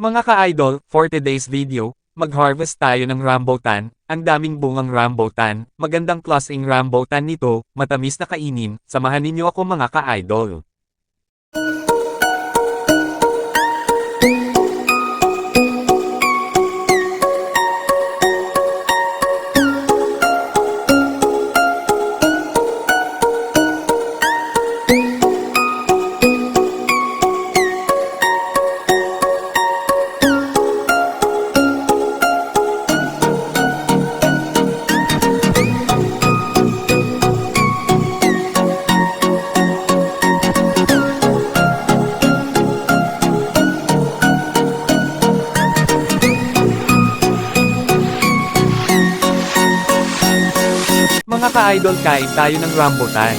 Mga ka-idol, for today's video, mag-harvest tayo ng rambutan, ang daming bungang rambutan, magandang klaseng rambutan nito, matamis na kainin, samahan ninyo ako mga ka-idol. Mga ka-idol kain tayo ng rambutan.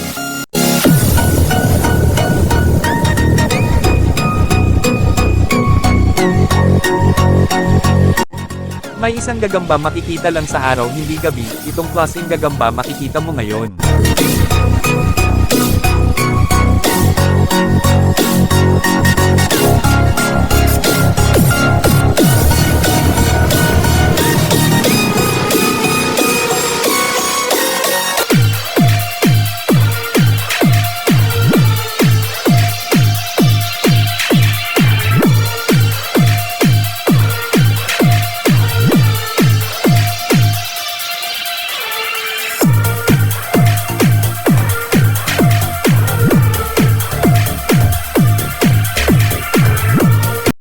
May isang gagamba makikita lang sa araw hindi gabi, itong klaseng gagamba makikita mo ngayon.